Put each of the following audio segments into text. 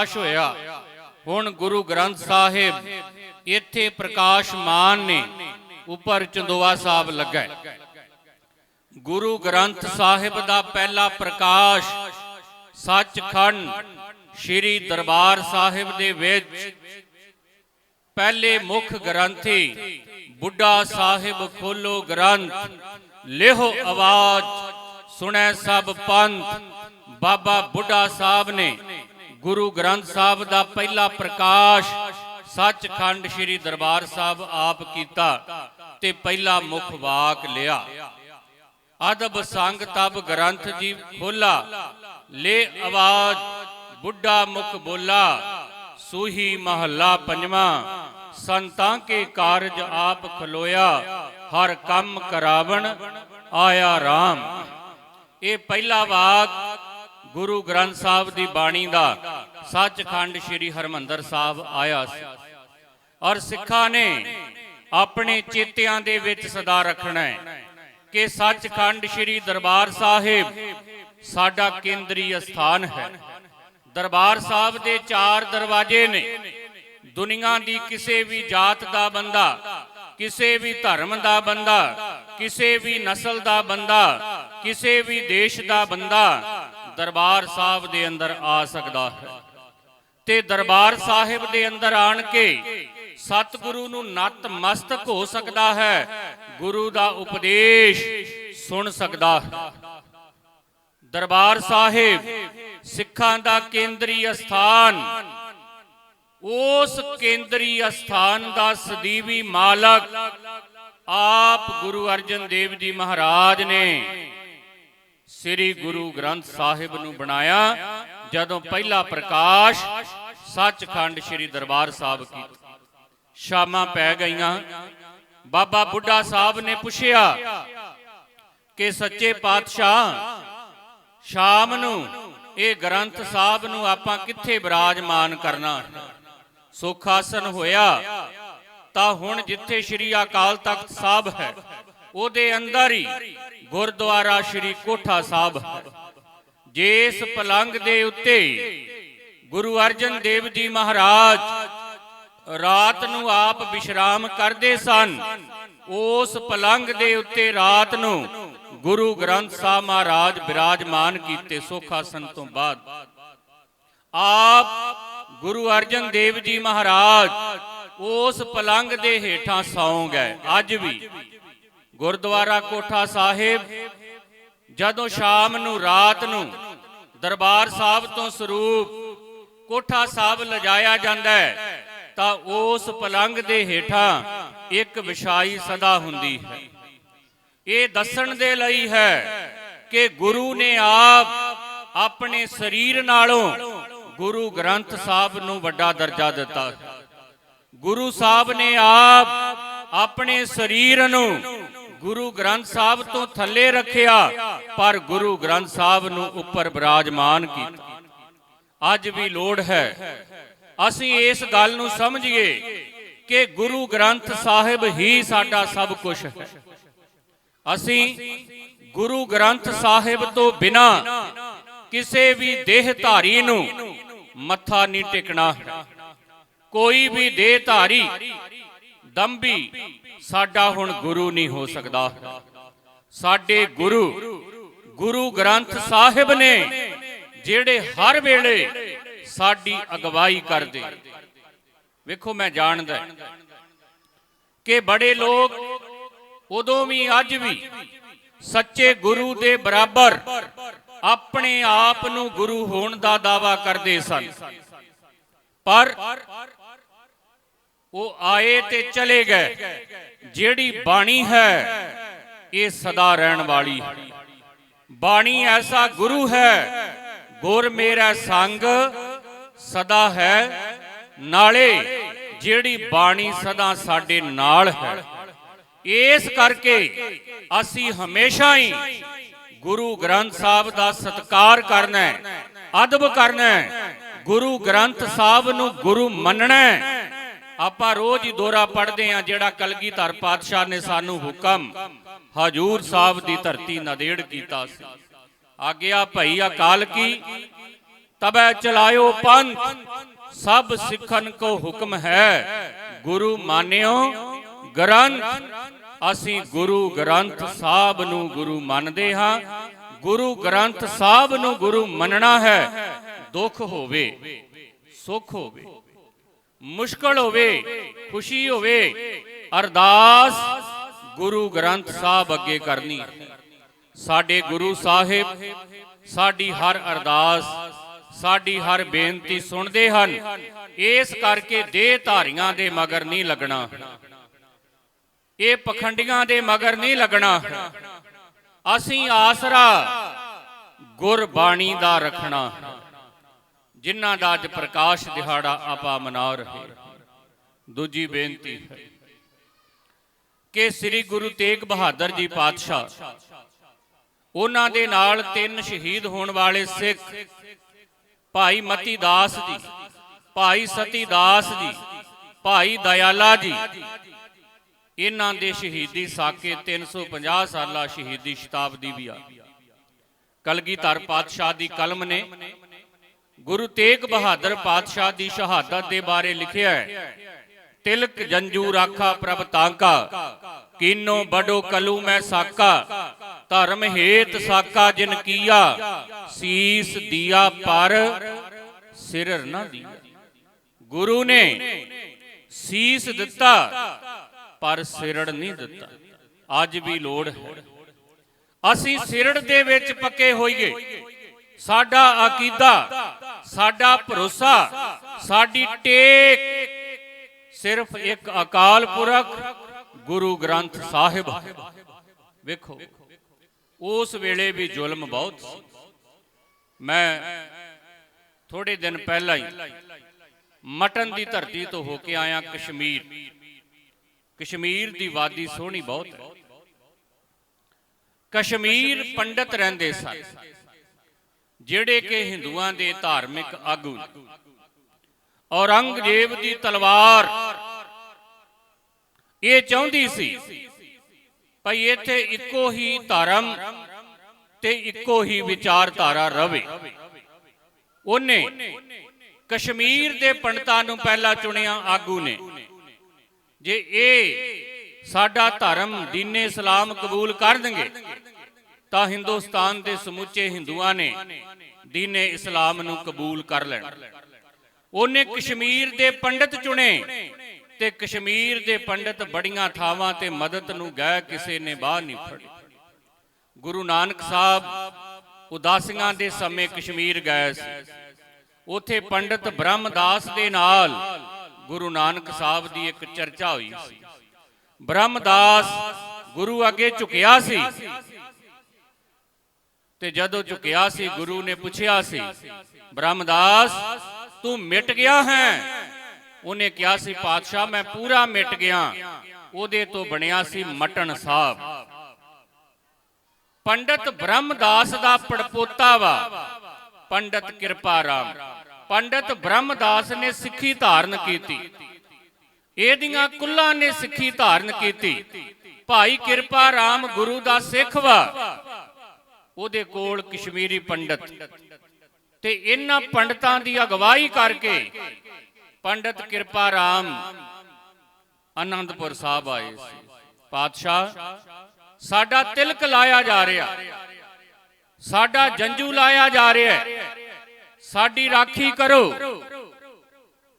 ਪ੍ਰਕਾਸ਼ ਹੋਇਆ। ਹੁਣ ਗੁਰੂ ਗ੍ਰੰਥ ਸਾਹਿਬ ਇੱਥੇ ਪ੍ਰਕਾਸ਼ਮਾਨ ਨੇ ਉੱਪਰ ਚੰਦੋਆ ਸਾਹਿਬ ਲੱਗਾ ਗੁਰੂ ਗ੍ਰੰਥ ਸਾਹਿਬ ਦਾ ਪਹਿਲਾ ਪ੍ਰਕਾਸ਼ ਸੱਚਖੰਡ ਸ੍ਰੀ ਦਰਬਾਰ ਸਾਹਿਬ ਦੇ ਵਿੱਚ ਪਹਿਲੇ ਮੁੱਖ ਗ੍ਰੰਥੀ ਬੁੱਢਾ ਸਾਹਿਬ ਖੋਲੋ ਗ੍ਰੰਥ, ਲਿਹੋ ਆਵਾਜ਼, ਸੁਣੈ ਸਭ ਪੰਥ, ਬਾਬਾ ਬੁੱਢਾ ਸਾਹਿਬ ਨੇ ਗੁਰੂ ਗ੍ਰੰਥ ਸਾਹਿਬ ਦਾ ਪਹਿਲਾ ਪ੍ਰਕਾਸ਼ ਸੱਚਖੰਡ ਸ੍ਰੀ ਦਰਬਾਰ ਸਾਹਿਬ ਆਪ ਕੀਤਾ ਤੇ ਪਹਿਲਾ ਮੁਖ ਵਾਕ ਲਿਆ। ਅਦਬ ਸੰਗ ਤਬ ਗ੍ਰੰਥ ਜੀ ਖੋਲਾ, ਲੈ ਆਵਾਜ਼ ਬੁੱਢਾ ਮੁਖ ਬੋਲਾ, ਸੂਹੀ ਮਹੱਲਾ ਪੰਜਵਾਂ, ਸੰਤਾਂ ਕੇ ਕਾਰਜ ਆਪ ਖਲੋਇਆ, ਹਰ ਕੰਮ ਕਰਾਵਣ ਆਇਆ RAM ਇਹ ਪਹਿਲਾ ਵਾਕ ਗੁਰੂ ਗ੍ਰੰਥ ਸਾਹਿਬ ਦੀ ਬਾਣੀ ਦਾ ਸੱਚਖੰਡ ਸ੍ਰੀ ਹਰਮੰਦਰ ਸਾਹਿਬ ਆਇਆ ਸੀ। ਔਰ ਸਿੱਖਾਂ ਨੇ ਆਪਣੇ ਚੇਤਿਆਂ ਦੇ ਵਿੱਚ ਸਦਾ ਰੱਖਣਾ ਹੈ ਕਿ ਸੱਚਖੰਡ ਸ੍ਰੀ ਦਰਬਾਰ ਸਾਹਿਬ ਸਾਡਾ ਕੇਂਦਰੀ ਸਥਾਨ ਹੈ। ਦਰਬਾਰ ਸਾਹਿਬ ਦੇ ਚਾਰ ਦਰਵਾਜ਼ੇ ਨੇ। ਦੁਨੀਆ ਦੀ ਕਿਸੇ ਵੀ ਜਾਤ ਦਾ ਬੰਦਾ, ਕਿਸੇ ਵੀ ਧਰਮ ਦਾ ਬੰਦਾ, ਕਿਸੇ ਵੀ ਨਸਲ ਦਾ ਬੰਦਾ, ਕਿਸੇ ਵੀ ਦੇਸ਼ ਦਾ ਬੰਦਾ ਦਰਬਾਰ ਸਾਹਿਬ ਦੇ ਅੰਦਰ ਆ ਸਕਦਾ ਹੈ। ਤੇ ਦਰਬਾਰ ਸਾਹਿਬ ਦੇ ਅੰਦਰ ਆਣ ਕੇ ਸਤਿਗੁਰੂ ਨੂੰ ਨਤਮਸਤਕ ਹੋ ਸਕਦਾ ਹੈ। ਗੁਰੂ ਦਾ ਉਪਦੇਸ਼ ਸੁਣ ਸਕਦਾ ਹੈ। ਦਰਬਾਰ ਸਾਹਿਬ ਸਿੱਖਾਂ ਦਾ ਕੇਂਦਰੀ ਸਥਾਨ ਉਸ ਕੇਂਦਰੀ ਸਥਾਨ ਦਾ ਸਦੀਵੀ ਮਾਲਕ ਆਪ ਗੁਰੂ ਅਰਜਨ ਦੇਵ ਜੀ ਮਹਾਰਾਜ ਨੇ ਸ੍ਰੀ ਗੁਰੂ ਗ੍ਰੰਥ ਸਾਹਿਬ ਨੂੰ ਬਣਾਇਆ, ਜਦੋਂ ਪਹਿਲਾ ਪ੍ਰਕਾਸ਼ ਸੱਚਖੰਡ ਸ੍ਰੀ ਦਰਬਾਰ ਸਾਹਿਬ ਕੀਤਾ ਸ਼ਾਮਾਂ ਪੈ ਗਈਆਂ। ਬਾਬਾ ਬੁੱਢਾ ਸਾਹਿਬ ਨੇ ਪੁੱਛਿਆ ਕਿ ਸੱਚੇ ਪਾਤਸ਼ਾਹ, ਸ਼ਾਮ ਨੂੰ ਇਹ ਗ੍ਰੰਥ ਸਾਹਿਬ ਨੂੰ ਆਪਾਂ ਕਿੱਥੇ ਬਿਰਾਜਮਾਨ ਕਰਨਾ? ਸੁਖ ਆਸਨ ਹੋਇਆ, ਤਾਂ ਹੁਣ ਜਿੱਥੇ ਸ੍ਰੀ ਅਕਾਲ ਤਖਤ ਸਾਹਿਬ ਹੈ, ਉਹਦੇ ਅੰਦਰ ਹੀ ਗੁਰਦੁਆਰਾ ਸ੍ਰੀ ਕੋਠਾ ਸਾਹਿਬ। ਜਿਸ ਪਲੰਗ ਦੇ ਉੱਤੇ ਗੁਰੂ ਅਰਜਨ ਦੇਵ ਜੀ ਮਹਾਰਾਜ ਰਾਤ ਨੂੰ ਆਪ ਵਿਸ਼ਰਾਮ ਕਰਦੇ ਸਨ, ਉਸ ਪਲੰਗ ਦੇ ਉੱਤੇ ਰਾਤ ਨੂੰ ਗੁਰੂ ਗ੍ਰੰਥ ਸਾਹਿਬ ਮਹਾਰਾਜ ਬਿਰਾਜਮਾਨ ਕੀਤੇ ਸੁਖ ਆਸਨ ਤੋਂ ਬਾਅਦ। ਆਪ ਗੁਰੂ ਅਰਜਨ ਦੇਵ ਜੀ ਮਹਾਰਾਜ ਉਸ ਪਲੰਗ ਦੇ ਹੇਠਾਂ ਸੌਂ ਗਏ। ਅੱਜ ਵੀ ਗੁਰਦੁਆਰਾ ਕੋਠਾ ਸਾਹਿਬ, ਜਦੋਂ ਸ਼ਾਮ ਨੂੰ, ਰਾਤ ਨੂੰ ਦਰਬਾਰ ਸਾਹਿਬ ਤੋਂ ਸਰੂਪ ਕੋਠਾ ਸਾਹਿਬ ਲਿਜਾਇਆ ਜਾਂਦਾ ਹੈ, ਤਾਂ ਉਸ ਪਲੰਗ ਦੇ ਹੇਠਾਂ ਇੱਕ ਵਿਛਾਈ ਸਦਾ ਹੁੰਦੀ ਹੈ। ਇਹ ਦੱਸਣ ਦੇ ਲਈ ਹੈ ਕਿ ਗੁਰੂ ਨੇ ਆਪ ਆਪਣੇ ਸਰੀਰ ਨਾਲੋਂ ਗੁਰੂ ਗ੍ਰੰਥ ਸਾਹਿਬ ਨੂੰ ਵੱਡਾ ਦਰਜਾ ਦਿੱਤਾ। ਗੁਰੂ ਸਾਹਿਬ ਨੇ ਆਪ ਆਪਣੇ ਸਰੀਰ ਨੂੰ ਗੁਰੂ ਗ੍ਰੰਥ ਸਾਹਿਬ ਤੋਂ ਥੱਲੇ ਰੱਖਿਆ, ਪਰ ਗੁਰੂ ਗ੍ਰੰਥ ਸਾਹਿਬ ਨੂੰ ਉੱਪਰ ਬਿਰਾਜਮਾਨ ਕੀਤਾ। ਅੱਜ ਵੀ ਲੋੜ ਹੈ। ਅਸੀਂ ਇਸ ਗੱਲ ਨੂੰ ਸਮਝੀਏ ਕਿ ਗੁਰੂ ਗ੍ਰੰਥ ਸਾਹਿਬ ਹੀ ਸਾਡਾ ਸਭ ਕੁਝ ਹੈ। ਅਸੀਂ ਗੁਰੂ ਗ੍ਰੰਥ ਸਾਹਿਬ ਤੋਂ ਬਿਨਾ ਕਿਸੇ ਵੀ ਦੇਹ ਧਾਰੀ ਨੂੰ ਮੱਥਾ ਨਹੀਂ ਟੇਕਣਾ। ਕੋਈ ਵੀ ਦੇਹ ਧਾਰੀ ਦੰਬੀ ਸਾਡਾ ਹੁਣ ਗੁਰੂ ਨਹੀਂ ਹੋ ਸਕਦਾ। ਸਾਡੇ ਗੁਰੂ ਗੁਰੂ ਗ੍ਰੰਥ ਸਾਹਿਬ ਨੇ ਜਿਹੜੇ ਹਰ ਵੇਲੇ ਸਾਡੀ ਅਗਵਾਈ ਕਰਦੇ। ਵੇਖੋ ਮੈਂ ਜਾਣਦਾ ਕਿ ਬੜੇ ਲੋਕ ਉਦੋਂ ਵੀ ਅੱਜ ਵੀ ਸੱਚੇ ਗੁਰੂ ਦੇ ਬਰਾਬਰ ਆਪਣੇ ਆਪ ਨੂੰ ਗੁਰੂ ਹੋਣ ਦਾ ਦਾਵਾ ਕਰਦੇ ਸਨ। ਪਰ ਉਹ ਆਏ ਤੇ ਚਲੇ ਗਏ। ਜਿਹੜੀ ਬਾਣੀ ਹੈ, ਇਹ ਸਦਾ ਰਹਿਣ ਵਾਲੀ। ਹੈ ਬਾਣੀ ਐਸਾ ਗੁਰੂ ਹੈ, ਗੁਰ ਮੇਰਾ ਸੰਗ ਸਦਾ ਹੈ, ਨਾਲੇ ਜਿਹੜੀ ਬਾਣੀ ਸਦਾ ਸਾਡੇ ਨਾਲ ਹੈ। ਇਸ ਕਰਕੇ ਅਸੀਂ ਹਮੇਸ਼ਾ ਹੀ ਗੁਰੂ ਗ੍ਰੰਥ ਸਾਹਿਬ ਦਾ ਸਤਿਕਾਰ ਕਰਨਾ ਹੈ, ਅਦਬ ਕਰਨਾ ਹੈ। ਗੁਰੂ ਗ੍ਰੰਥ ਸਾਹਿਬ ਨੂੰ ਗੁਰੂ ਮੰਨਣਾ ਹੈ। ਆਪਾਂ ਰੋਜ਼ ਹੀ ਦੋਰਾ ਪੜ੍ਹਦੇ ਆ ਜਿਹੜਾ ਕਲਗੀਧਰ ਪਾਤਸ਼ਾਹ ਨੇ ਸਾਨੂੰ ਹੁਕਮ ਹਜੂਰ ਸਾਹਿਬ ਦੀ ਧਰਤੀ ਨਦੇੜ ਕੀਤਾ ਸੀ। ਆਗਿਆ ਭਈ ਅਕਾਲ ਕੀ, ਤਬੈ ਚਲਾਇਓ ਪੰਥ, ਸਭ ਸਿੱਖਨ ਕੋ ਹੁਕਮ ਹੈ। ਗੁਰੂ ਮਾਨਿਓ ਗ੍ਰੰਥ, ਅਸੀਂ ਗੁਰੂ ਗ੍ਰੰਥ ਸਾਹਿਬ ਨੂੰ ਗੁਰੂ ਮੰਨਦੇ ਹਾਂ। ਗੁਰੂ ਗ੍ਰੰਥ ਸਾਹਿਬ ਨੂੰ ਗੁਰੂ ਮੰਨਣਾ ਹੈ। ਦੁੱਖ ਹੋਵੇ, ਸੁੱਖ ਹੋਵੇ। ਮੁਸ਼ਕਲ ਹੋਵੇ, ਖੁਸ਼ੀ ਹੋਵੇ, ਅਰਦਾਸ ਗੁਰੂ ਗ੍ਰੰਥ ਸਾਹਿਬ ਅੱਗੇ ਕਰਨੀ। ਸਾਡੇ ਗੁਰੂ ਸਾਹਿਬ, ਸਾਡੀ ਹਰ ਅਰਦਾਸ, ਸਾਡੀ ਹਰ ਬੇਨਤੀ ਸੁਣਦੇ ਹਨ। ਇਸ ਕਰਕੇ ਦੇਹ ਧਾਰੀਆਂ ਦੇ ਮਗਰ ਨਹੀਂ ਲੱਗਣਾ। ਇਹ ਪਖੰਡੀਆਂ ਦੇ ਮਗਰ ਨਹੀਂ ਲੱਗਣਾ। ਅਸੀਂ ਆਸਰਾ ਗੁਰਬਾਣੀ ਦਾ ਰੱਖਣਾ। ਜਿਨ੍ਹਾਂ ਦਾ ਅੱਜ ਪ੍ਰਕਾਸ਼ ਦਿਹਾੜਾ ਆਪਾਂ ਮਨਾ ਰਹੇ। ਦੂਜੀ ਬੇਨਤੀ ਹੈ ਕਿ ਸ੍ਰੀ ਗੁਰੂ ਤੇਗ ਬਹਾਦਰ ਜੀ ਪਾਤਸ਼ਾਹ, ਉਹਨਾਂ ਦੇ ਨਾਲ ਤਿੰਨ ਸ਼ਹੀਦ ਹੋਣ ਵਾਲੇ ਸਿੱਖ, ਭਾਈ ਮਤੀ ਦਾਸ ਜੀ, ਭਾਈ ਸਤੀ ਦਾਸ ਜੀ, ਭਾਈ ਦਇਆਲਾ ਜੀ, ਇਹਨਾਂ ਦੇ ਸ਼ਹੀਦੀ ਸਾਕੇ 350 ਸਾਲਾ ਸ਼ਹੀਦੀ ਸ਼ਤਾਬਦੀ ਵੀ ਆ। ਕਲਗੀਧਰ ਪਾਤਸ਼ਾਹ ਦੀ ਕਲਮ ਨੇ ਗੁਰੂ ਤੇਗ ਬਹਾਦਰ ਪਾਤਸ਼ਾਹ ਦੀ ਸ਼ਹਾਦਤ ਦੇ ਬਾਰੇ ਲਿਖਿਆ ਹੈ। ਤਿਲਕ ਜੰਜੂ ਰਾਖਾ ਪ੍ਰਭ ਤਾਂਕਾ, ਕੀਨੋ ਬਡੋ ਕਲੂ ਮੈਂ ਸਾਕਾ, ਧਰਮ ਹੇਤ ਸਾਕਾ ਜਿਨ ਕੀਆ, ਸੀਸ ਦੀਆ ਪਰ ਸਿਰ ਨਾ ਦੀਆ। ਗੁਰੂ ਨੇ ਸੀਸ ਦਿੱਤਾ, ਪਰ ਸਿਰੜ ਨਹੀਂ ਦਿੱਤਾ। ਅੱਜ ਵੀ ਲੋੜ ਹੈ। ਅਸੀਂ ਸਿਰੜ ਦੇ ਵਿੱਚ ਪੱਕੇ ਹੋਈਏ। ਸਾਡਾ ਅਕੀਦਾ, ਸਾਡਾ ਭਰੋਸਾ, ਸਾਡੀ ਟੇਕ ਸਿਰਫ ਇੱਕ ਅਕਾਲ ਪੁਰਖ ਗੁਰੂ ਗ੍ਰੰਥ ਸਾਹਿਬ। ਵੇਖੋ, ਉਸ ਵੇਲੇ ਵੀ ਜ਼ੁਲਮ ਬਹੁਤ ਸੀ। ਮੈਂ ਥੋੜੇ ਦਿਨ ਪਹਿਲਾਂ ਹੀ ਮਟਨ ਦੀ ਧਰਤੀ ਤੋਂ ਹੋ ਕੇ ਆਇਆ ਕਸ਼ਮੀਰ। ਕਸ਼ਮੀਰ ਦੀ ਵਾਦੀ ਸੋਹਣੀ ਬਹੁਤ ਹੈ। ਕਸ਼ਮੀਰ ਪੰਡਤ ਰਹਿੰਦੇ ਸਨ। ਜਿਹੜੇ ਕਿ ਹਿੰਦੂਆਂ ਦੇ ਧਾਰਮਿਕ ਆਗੂ ਔਰੰਗਜ਼ੇਬ ਦੀ ਤਲਵਾਰ, ਇਹ ਚਾਹੁੰਦੀ ਸੀ ਭਈ ਇੱਥੇ ਇੱਕੋ ਹੀ ਧਰਮ ਤੇ ਇੱਕੋ ਹੀ ਵਿਚਾਰਧਾਰਾ ਰਵੇ। ਉਹਨੇ ਕਸ਼ਮੀਰ ਦੇ ਪੰਡਤਾਂ ਨੂੰ ਪਹਿਲਾਂ ਚੁਣਿਆ ਆਗੂ ਨੇ। ਜੇ ਇਹ ਸਾਡਾ ਧਰਮ ਦੀਨੇ ਇਸਲਾਮ ਕਬੂਲ ਕਰ ਦੇਣਗੇ ਤਾਂ ਹਿੰਦੁਸਤਾਨ ਦੇ ਸਮੁੱਚੇ ਹਿੰਦੂਆਂ ਨੇ ਦੀਨੇ ਇਸਲਾਮ ਨੂੰ ਕਬੂਲ ਕਰ ਲੈਣਾ। ਉਹਨੇ ਕਸ਼ਮੀਰ ਦੇ ਪੰਡਤ ਚੁਣੇ ਤੇ ਕਸ਼ਮੀਰ ਦੇ ਪੰਡਤ ਬੜੀਆਂ ਥਾਵਾਂ ਤੇ ਮਦਦ ਨੂੰ ਗਏ ਕਿਸੇ ਨੇ ਬਾਹ ਨਹੀਂ ਫੜੀ। ਗੁਰੂ ਨਾਨਕ ਸਾਹਿਬ ਉਦਾਸੀਆਂ ਦੇ ਸਮੇਂ ਕਸ਼ਮੀਰ ਗਏ ਸੀ। ਉਥੇ ਪੰਡਤ ਬ੍ਰਹਮਦਾਸ ਦੇ ਨਾਲ ਗੁਰੂ ਨਾਨਕ ਸਾਹਿਬ ਦੀ ਇੱਕ ਚਰਚਾ ਹੋਈ ਸੀ। ਬ੍ਰਹਮਦਾਸ ਗੁਰੂ ਅੱਗੇ ਝੁਕਿਆ ਸੀ ਤੇ ਜਦੋਂ ਝੁਕਿਆ ਸੀ, ਗੁਰੂ ਨੇ ਪੁੱਛਿਆ ਸੀ, ਬ੍ਰਹਮਦਾਸ, ਤੂੰ ਮਿਟ ਗਿਆ ਹੈ? ਉਹਨੇ ਕਿਹਾ ਸੀ, ਪਾਤਸ਼ਾਹ, ਮੈਂ ਪੂਰਾ ਮਿਟ ਗਿਆ। ਉਹਦੇ ਤੋਂ ਬਣਿਆ ਸੀ ਮਟਨ ਸਾਹਿਬ ਪੰਡਤ ਬ੍ਰਹਮਦਾਸ ਦਾ ਪੜਪੋਤਾ ਵਾ। ਪੰਡਤ ਕਿਰਪਾ ਰਾਮ। ਪੰਡਤ ਬ੍ਰਹਮਦਾਸ ਨੇ ਸਿੱਖੀ ਧਾਰਨ ਕੀਤੀ। ਇਹਦੀਆਂ ਕੁੱਲਾਂ ਨੇ ਸਿੱਖੀ ਧਾਰਨ ਕੀਤੀ। ਭਾਈ ਕਿਰਪਾ ਰਾਮ ਗੁਰੂ ਦਾ ਸਿੱਖ ਵਾ। ਉਹਦੇ ਕੋਲ ਕਸ਼ਮੀਰੀ ਪੰਡਤ। ਤੇ ਇਹਨਾਂ ਪੰਡਤਾਂ ਦੀ ਅਗਵਾਈ ਕਰਕੇ ਪੰਡਤ ਕਿਰਪਾ ਰਾਮ ਆਨੰਦਪੁਰ ਸਾਹਿਬ ਆਏ ਸੀ। ਪਾਤਸ਼ਾਹ, ਸਾਡਾ ਤਿਲਕ ਲਾਇਆ ਜਾ ਰਿਹਾ। ਸਾਡਾ ਜੰਜੂ ਲਾਇਆ ਜਾ ਰਿਹਾ ਸਾਡੀ ਰਾਖੀ ਕਰੋ।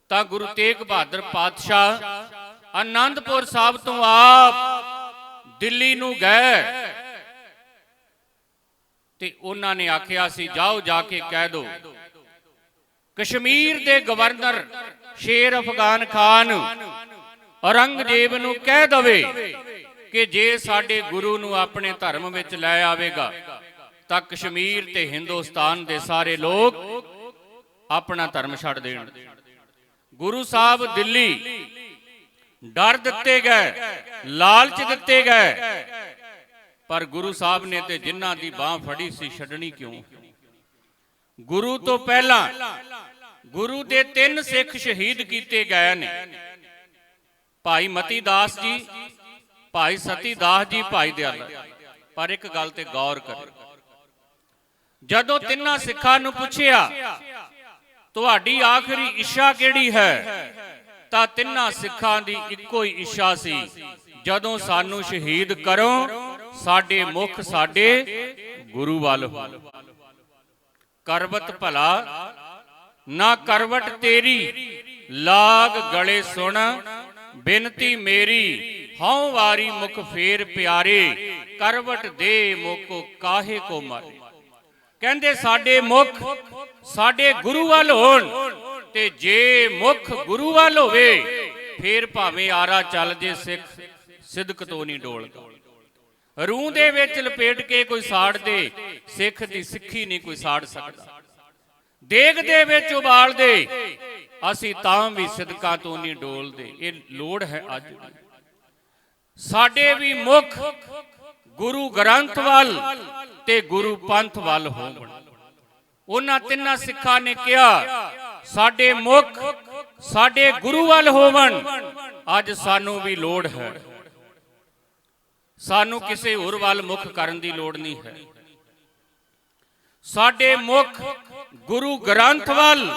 ਤਾਂ ਗੁਰੂ ਤੇਗ ਬਹਾਦਰ ਪਾਤਸ਼ਾਹ ਆਨੰਦਪੁਰ ਸਾਹਿਬ ਤੋਂ ਆਪ ਦਿੱਲੀ ਨੂੰ ਗਏ। ਤੇ ਉਹਨਾਂ ਨੇ ਆਖਿਆ ਸੀ, ਜਾਓ, ਜਾ ਕੇ ਕਹਿ ਦਿਓ ਕਸ਼ਮੀਰ ਦੇ ਗਵਰਨਰ ਸ਼ੇਰ ਅਫਗਾਨ ਖਾਨ ਔਰੰਗਜ਼ੇਬ ਨੂੰ ਕਹਿ ਦਵੇ ਕਿ ਜੇ ਸਾਡੇ ਗੁਰੂ ਨੂੰ ਆਪਣੇ ਧਰਮ ਵਿੱਚ ਲੈ ਆਵੇਗਾ, ਤਾਂ ਕਸ਼ਮੀਰ ਤੇ ਹਿੰਦੁਸਤਾਨ ਦੇ ਸਾਰੇ ਲੋਕ ਆਪਣਾ ਧਰਮ ਛੱਡ ਦੇਣ। ਗੁਰੂ ਸਾਹਿਬ ਦਿੱਲੀ ਡਰ ਦਿੱਤੇ ਗਏ, ਲਾਲਚ ਦਿੱਤੇ ਗਏ ਪਰ ਗੁਰੂ ਸਾਹਿਬ ਨੇ ਤੇ ਜਿਨ੍ਹਾਂ ਦੀ ਬਾਹ ਫੜੀ ਸੀ, ਛੱਡਣੀ ਕਿਉਂ? ਗੁਰੂ ਤੋਂ ਪਹਿਲਾਂ ਗੁਰੂ ਦੇ ਤਿੰਨ ਸਿੱਖ ਸ਼ਹੀਦ ਕੀਤੇ ਗਏ ਨੇ। ਭਾਈ ਮਤੀ ਦਾਸ ਜੀ, ਭਾਈ ਸਤੀ ਦਾਸ ਜੀ, ਭਾਈ ਦਿਆਲਾ ਪਰ ਇੱਕ ਗੱਲ ਤੇ ਗੌਰ ਕਰੋ ਜਦੋਂ ਤਿੰਨਾਂ ਸਿੱਖਾਂ ਨੂੰ ਪੁੱਛਿਆ, ਤੁਹਾਡੀ ਆਖਰੀ ਇੱਛਾ ਕਿਹੜੀ ਹੈ? ਤਾਂ ਤਿੰਨਾਂ ਸਿੱਖਾਂ ਦੀ ਇੱਕੋ ਹੀ ਇੱਛਾ ਸੀ, ਜਦੋਂ ਸਾਨੂੰ ਸ਼ਹੀਦ ਕਰੋ ਸਾਡੇ ਮੁਖ, ਸਾਡੇ ਗੁਰੂ ਵੱਲ ਕਰਵਤ ਭਲਾ, ਨਾ ਕਰਵਟ ਤੇਰੀ। ਲਾਗ ਗਲੇ ਸੁਣ, ਬੇਨਤੀ ਮੇਰੀ। ਹਉ ਵਾਰੀ ਮੁਖ ਫੇਰ ਪਿਆਰੇ। ਕਰਵਟ ਦੇ ਮੁਖ ਕਾਹੇ ਕੋ ਮਾਰੇ। ਕਹਿੰਦੇ ਸਾਡੇ ਮੁਖ, ਸਾਡੇ ਗੁਰੂ ਵੱਲ ਹੋਣ ਤੇ ਜੇ ਮੁਖ ਗੁਰੂ ਵੱਲ ਹੋਵੇ, ਫੇਰ ਭਾਵੇਂ ਆਰਾ ਚੱਲ ਜੇ ਸਿੱਖ ਸਿਦਕ ਤੋਂ ਨਹੀਂ ਡੋਲਦਾ। ਰੂਹ ਦੇ ਵਿੱਚ ਲਪੇਟ ਕੇ ਕੋਈ ਸਾੜ ਦੇ, ਸਿੱਖ ਦੀ ਸਿੱਖੀ ਨਹੀਂ ਕੋਈ ਸਾੜ ਸਕਦਾ। ਦੇਗ ਦੇ ਵਿੱਚ ਉਬਾਲ ਦੇ, ਅਸੀਂ ਤਾਂ ਵੀ ਸਿਦਕਾਂ ਤੋਂ ਨਹੀਂ ਡੋਲਦੇ। ਇਹ ਲੋੜ ਹੈ ਅੱਜ ਸਾਡੇ ਵੀ ਮੁਖ ਗੁਰੂ ਗ੍ਰੰਥ ਵੱਲ ਤੇ ਗੁਰੂ ਪੰਥ ਵੱਲ ਹੋਣ। ਉਹਨਾਂ ਤਿੰਨਾਂ ਸਿੱਖਾਂ ਨੇ ਕਿਹਾ, ਸਾਡੇ ਮੁਖ, ਸਾਡੇ ਗੁਰੂ ਵੱਲ ਹੋਵਣ। ਅੱਜ ਸਾਨੂੰ ਵੀ ਲੋੜ ਹੈ। ਸਾਨੂੰ ਕਿਸੇ ਹੋਰ ਵੱਲ ਮੁਖ ਕਰਨ ਦੀ ਲੋੜ ਨਹੀਂ ਹੈ। ਸਾਡੇ ਮੁਖ ਗੁਰੂ ਗ੍ਰੰਥ ਵੱਲ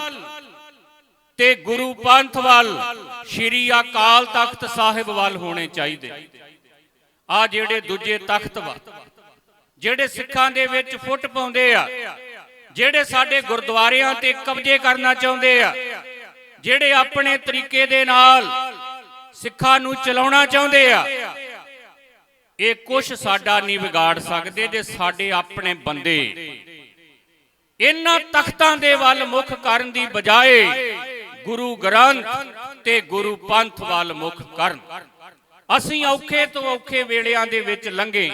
ਤੇ ਗੁਰੂ ਪੰਥ ਵੱਲ ਸ਼੍ਰੀ ਅਕਾਲ ਤਖਤ ਸਾਹਿਬ ਵੱਲ ਹੋਣੇ ਚਾਹੀਦੇ। ਆ ਜਿਹੜੇ ਦੂਜੇ ਤਖਤ ਵਾ, ਜਿਹੜੇ ਸਿੱਖਾਂ ਦੇ ਵਿੱਚ ਫੁੱਟ ਪਾਉਂਦੇ ਆ, ਜਿਹੜੇ ਸਾਡੇ ਗੁਰਦੁਆਰਿਆਂ ਤੇ ਕਬਜ਼ੇ ਕਰਨਾ ਚਾਹੁੰਦੇ ਆ, ਜਿਹੜੇ ਆਪਣੇ ਤਰੀਕੇ ਦੇ ਨਾਲ ਸਿੱਖਾਂ ਨੂੰ ਚਲਾਉਣਾ ਚਾਹੁੰਦੇ ਆ ਇਹ ਕੁਛ ਸਾਡਾ ਨਹੀਂ ਵਿਗਾੜ ਸਕਦੇ ਜੇ ਸਾਡੇ ਆਪਣੇ ਬੰਦੇ। ਇਹਨਾਂ ਤਖਤਾਂ ਦੇ ਵੱਲ ਮੁਖ ਕਰਨ ਦੀ ਬਜਾਏ ਗੁਰੂ ਗ੍ਰੰਥ ਤੇ ਗੁਰੂ ਪੰਥ ਵੱਲ ਮੁਖ ਕਰਨ। ਅਸੀਂ ਔਖੇ ਤੋਂ ਔਖੇ ਵੇਲਿਆਂ ਦੇ ਵਿੱਚ ਲੰਘੇ।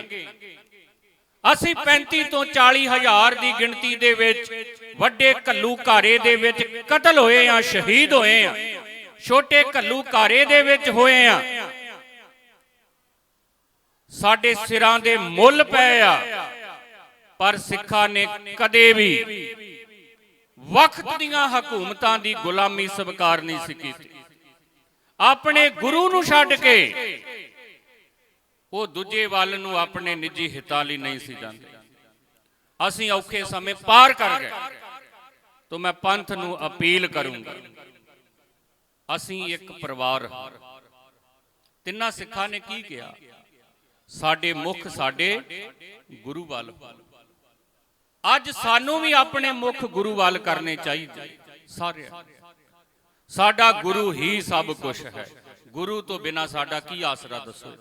ਅਸੀਂ 35 ਤੋਂ 40 ਹਜ਼ਾਰ ਦੀ ਗਿਣਤੀ ਦੇ ਵਿੱਚ ਵੱਡੇ ਕੱਲੂ ਘਾਰੇ ਦੇ ਵਿੱਚ ਕਤਲ ਹੋਏ ਆ, ਸ਼ਹੀਦ ਹੋਏ ਆ। ਛੋਟੇ ਕੱਲੂ ਘਾਰੇ ਦੇ ਵਿੱਚ ਹੋਏ ਆ। ਸਾਡੇ ਸਿਰਾਂ ਦੇ ਮੁੱਲ ਪਏ ਆ। ਪਰ ਸਿੱਖਾਂ ਨੇ ਕਦੇ ਵੀ ਵਕਤ ਦੀਆਂ ਹਕੂਮਤਾਂ ਦੀ ਗੁਲਾਮੀ ਸਵੀਕਾਰ ਨਹੀਂ ਸੀ ਕੀਤੀ। ਆਪਣੇ ਗੁਰੂ ਨੂੰ ਛੱਡ ਕੇ ਉਹ ਦੂਜੇ ਵੱਲ ਨੂੰ ਆਪਣੇ ਨਿੱਜੀ ਹਿੱਤਾਂ ਲਈ ਨਹੀਂ ਸੀ ਜਾਂਦੇ। ਅਸੀਂ ਔਖੇ ਸਮੇਂ ਪਾਰ ਕਰ ਗਏ। ਤੋਂ ਮੈਂ ਪੰਥ ਨੂੰ ਅਪੀਲ ਕਰੂੰਗਾ। ਅਸੀਂ ਇੱਕ ਪਰਿਵਾਰ ਤਿੰਨਾਂ ਸਿੱਖਾਂ ਨੇ ਕੀ ਕਿਹਾ? ਸਾਡੇ ਮੁਖ, ਸਾਡੇ ਗੁਰੂ ਵੱਲ ਅੱਜ ਸਾਨੂੰ ਵੀ ਆਪਣੇ ਮੁਖ ਗੁਰੂ ਵੱਲ ਕਰਨੇ ਚਾਹੀਦੇ। ਸਾਰੇ। ਸਾਡਾ ਗੁਰੂ ਹੀ ਸਭ ਕੁਝ ਹੈ। ਗੁਰੂ ਤੋਂ ਬਿਨਾ ਸਾਡਾ ਕੀ ਆਸਰਾ ਦੱਸੋ?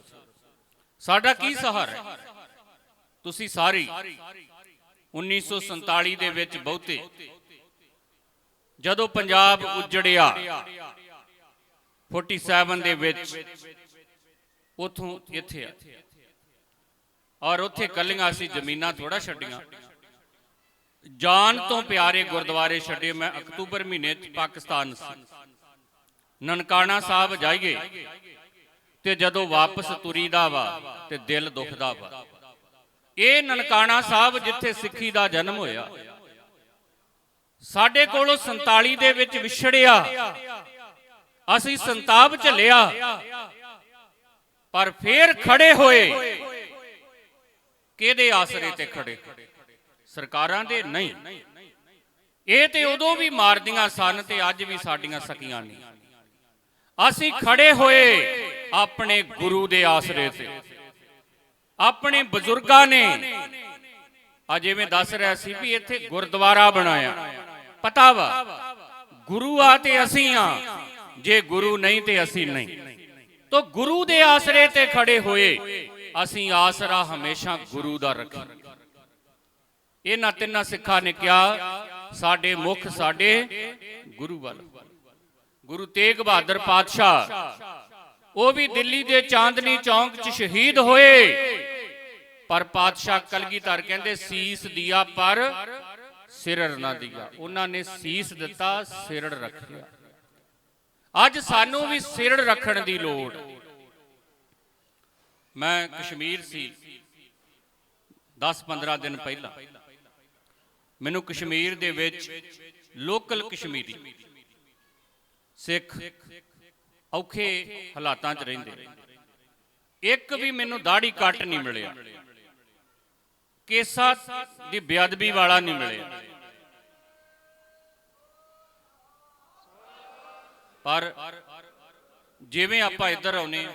ਸਾਡਾ ਕੀ ਸਹਾਰਾ ਹੈ? ਤੁਸੀਂ ਸਾਰੇ 1947 ਦੇ ਵਿੱਚ ਬਹੁਤੇ। ਜਦੋਂ ਪੰਜਾਬ ਉਜੜਿਆ 47 ਦੇ ਵਿੱਚ, ਉਥੋਂ ਇੱਥੇ ਆ। ਔਰ ਉੱਥੇ ਕੱਲੀਆਂ ਅਸੀਂ ਜ਼ਮੀਨਾਂ ਥੋੜਾ ਛੱਡੀਆਂ। ਜਾਨ ਤੋਂ ਪਿਆਰੇ ਗੁਰਦੁਆਰੇ ਛੱਡੇ ਮੈਂ ਅਕਤੂਬਰ ਮਹੀਨੇ ਚ ਪਾਕਿਸਤਾਨ ਸੀ। ਨਨਕਾਣਾ ਸਾਹਿਬ ਜਾਈਏ ਤੇ ਜਦੋਂ ਵਾਪਸ ਤੁਰੀਦਾ ਵਾ ਤੇ ਦਿਲ ਦੁਖਦਾ ਵਾ। ਇਹ ਨਨਕਾਣਾ ਸਾਹਿਬ ਜਿੱਥੇ ਸਿੱਖੀ ਦਾ ਜਨਮ ਹੋਇਆ, ਸਾਡੇ ਕੋਲੋਂ 47 ਦੇ ਵਿੱਚ ਵਿਛੜਿਆ, ਅਸੀਂ ਸੰਤਾਪ ਝੱਲਿਆ, ਪਰ ਫੇਰ ਖੜੇ ਹੋਏ ਕਿਹਦੇ ਆਸਰੇ ਤੇ ਖੜੇ? ਸਰਕਾਰਾਂ ਦੇ? ਨਹੀਂ। ਇਹ ਤੇ ਉਦੋਂ ਵੀ ਮਾਰਦੀਆਂ ਸਨ ਤੇ ਅੱਜ ਵੀ ਸਾਡੀਆਂ ਸਕੀਆਂ ਨਹੀਂ ਅਸੀਂ ਖੜੇ ਹੋਏ ਆਪਣੇ ਗੁਰੂ ਦੇ ਆਸਰੇ ਤੇ। ਆਪਣੇ ਬਜ਼ੁਰਗਾਂ ਨੇ। ਅਜੇ ਮੈਂ ਦੱਸ ਰਿਹਾ ਸੀ ਵੀ ਇੱਥੇ ਗੁਰਦੁਆਰਾ ਬਣਾਇਆ। ਪਤਾ ਵਾ, ਗੁਰੂ ਆ ਤੇ ਅਸੀਂ ਆ, ਜੇ ਗੁਰੂ ਨਹੀਂ ਤੇ ਅਸੀਂ ਨਹੀਂ। ਤੋ ਗੁਰੂ ਦੇ ਆਸਰੇ ਤੇ ਖੜੇ ਹੋਏ। ਅਸੀਂ ਆਸਰਾ ਹਮੇਸ਼ਾ ਗੁਰੂ ਦਾ ਰੱਖੀ। ਇਹਨਾਂ ਤਿੰਨਾਂ ਸਿੱਖਾਂ ਨੇ ਕਿਹਾ, ਸਾਡੇ ਮੁਖ, ਸਾਡੇ ਗੁਰੂ ਵੱਲ। ਗੁਰੂ ਤੇਗ ਬਹਾਦਰ ਪਾਤਸ਼ਾਹ, ਉਹ ਵੀ ਦਿੱਲੀ ਦੇ ਚਾਂਦਨੀ ਚੌਂਕ 'ਚ ਸ਼ਹੀਦ ਹੋਏ। ਪਰ ਪਾਤਸ਼ਾਹ ਕਲਗੀਧਰ ਕਹਿੰਦੇ, ਸੀਸ ਦਿਆ ਪਰ ਸਿਰੜ ਨਾ ਦਿਆ। ਉਹਨਾਂ ਨੇ ਸੀਸ ਦਿੱਤਾ, ਸਿਰੜ ਰੱਖਿਆ। ਅੱਜ ਸਾਨੂੰ ਵੀ ਸਿਰੜ ਰੱਖਣ ਦੀ ਲੋੜ। ਮੈਂ ਕਸ਼ਮੀਰ ਸੀ 10-15 ਦਿਨ ਪਹਿਲਾਂ। ਮੈਨੂੰ ਕਸ਼ਮੀਰ ਦੇ ਵਿੱਚ ਲੋਕਲ ਕਸ਼ਮੀਰੀ ਸਿੱਖ ਔਖੇ ਹਾਲਾਤਾਂ 'ਚ ਰਹਿੰਦੇ। ਇੱਕ ਵੀ ਮੈਨੂੰ ਦਾੜੀ ਕੱਟ ਨਹੀਂ ਮਿਲਿਆ। ਕੇਸਾ ਦੀ ਬੇਅਦਬੀ ਵਾਲਾ ਨਹੀਂ ਮਿਲਿਆ। ਪਰ ਜਿਵੇਂ ਆਪਾਂ ਇੱਧਰ ਆਉਨੇ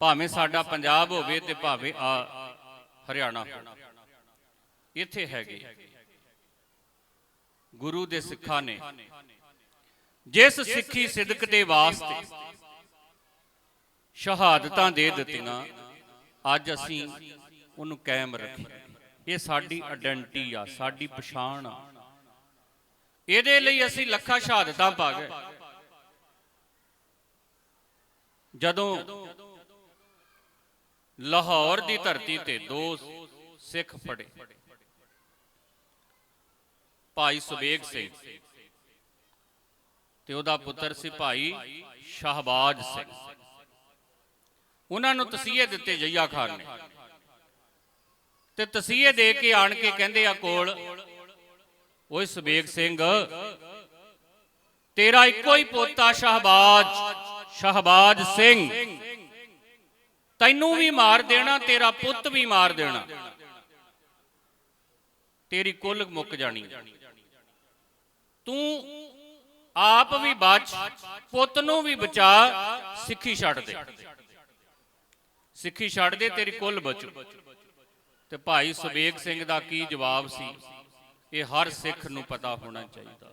ਭਾਵੇਂ ਸਾਡਾ ਪੰਜਾਬ ਹੋਵੇ ਤੇ ਭਾਵੇਂ ਆ ਹਰਿਆਣਾ ਇੱਥੇ ਹੈਗੇ। ਗੁਰੂ ਦੇ ਸਿੱਖਾਂ ਨੇ ਜਿਸ ਸਿੱਖੀ ਸਿਦਕ ਦੇ ਵਾਸਤੇ ਸ਼ਹਾਦਤਾਂ ਦੇ ਦਿੱਤੀਆਂ, ਅੱਜ ਅਸੀਂ ਉਹਨੂੰ ਕਾਇਮ ਰੱਖੀਏ ਇਹ ਸਾਡੀ ਆਇਡੈਂਟੀ ਆ, ਸਾਡੀ ਪਛਾਣ ਆ। ਇਹਦੇ ਲਈ ਅਸੀਂ ਲੱਖਾਂ ਸ਼ਹਾਦਤਾਂ ਪਾ ਗਏ। ਜਦੋਂ ਲਾਹੌਰ ਦੀ ਧਰਤੀ ਤੇ ਦੋ ਸਿੱਖ ਫੜੇ। ਭਾਈ ਸੁਬੇਗ ਸਿੰਘ ਤੇ ਉਹਦਾ ਪੁੱਤਰ ਸੀ ਭਾਈ ਸ਼ਹਬਾਜ਼ ਸਿੰਘ। ਉਹਨਾਂ ਨੂੰ ਤਸੀਹੇ ਦਿੱਤੇ ਜਈਆ ਖਾਨ ਨੇ ਤੇ ਤਸੀਹੇ ਦੇ ਕੇ ਆਣ ਕੇ ਕਹਿੰਦੇ ਆ ਕੋਲ, ਓਏ ਸੁਬੇਗ ਸਿੰਘ, ਤੇਰਾ ਇੱਕੋ ਹੀ ਪੋਤਾ ਸ਼ਹਬਾਜ਼ ਸ਼ਹਬਾਜ਼ ਸਿੰਘ। ਤੈਨੂੰ ਵੀ ਮਾਰ ਦੇਣਾ, ਤੇਰਾ ਪੁੱਤ ਵੀ ਮਾਰ ਦੇਣਾ। ਤੇਰੀ ਕੁੱਲ ਮੁੱਕ ਜਾਣੀ ਤੂੰ ਆਪ ਵੀ ਬਚ, ਪੁੱਤ ਨੂੰ ਵੀ ਬਚਾ, ਸਿੱਖੀ ਛੱਡ ਦੇ। ਸਿੱਖੀ ਛੱਡ ਦੇ, ਤੇਰੀ ਕੁੱਲ ਬਚੂ। ਤੇ ਭਾਈ ਸੁਬੇਗ ਸਿੰਘ ਦਾ ਕੀ ਜਵਾਬ ਸੀ? ਇਹ ਹਰ ਸਿੱਖ ਨੂੰ ਪਤਾ ਹੋਣਾ ਚਾਹੀਦਾ।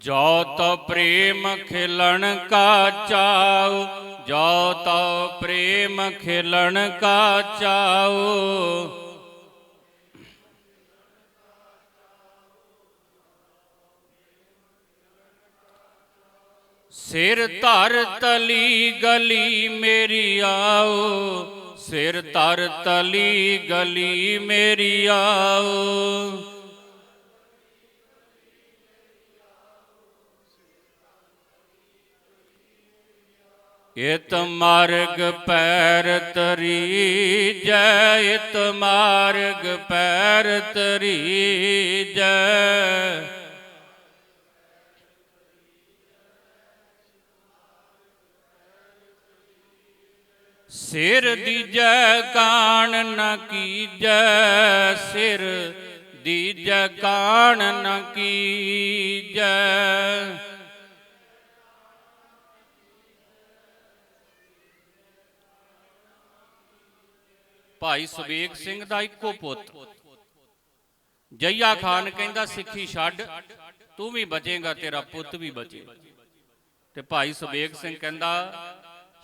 ਜੋ ਤੋ ਪ੍ਰੇਮ ਖਿਲਣ ਕਾ ਚਾਉ ਜੋ ਤੋ ਪ੍ਰੇਮ ਖਿਲਣ ਕਾ ਚਾਉ। ਸਿਰ ਧਰ ਤਲੀ ਗਲੀ ਮੇਰੀ ਆਓ, ਸਿਰ ਧਰ ਤਲੀ ਗਲੀ ਮੇਰੀ ਆਓ। ਇਤ ਮਾਰਗ ਪੈਰ ਤਰੀ ਜੈ ਇਤ ਮਾਰਗ ਪੈਰ ਤਰੀ ਜੈ ਸਿਰ ਦੀਜੈ ਕਾਣ ਨ ਕੀਜੈ, ਸਿਰ ਦੀਜੈ ਕਾਣ ਨ ਕੀਜੈ। ਭਾਈ ਸੁਬੇਗ ਸਿੰਘ ਦਾ ਇੱਕੋ ਪੁੱਤ। ਜਈਆ ਖਾਨ ਕਹਿੰਦਾ, ਸਿੱਖੀ ਛੱਡ, ਤੂੰ ਵੀ ਬਚੇਗਾ, ਤੇਰਾ ਪੁੱਤ ਵੀ ਬਚੇ। ਤੇ ਭਾਈ ਸੁਬੇਗ ਸਿੰਘ ਕਹਿੰਦਾ,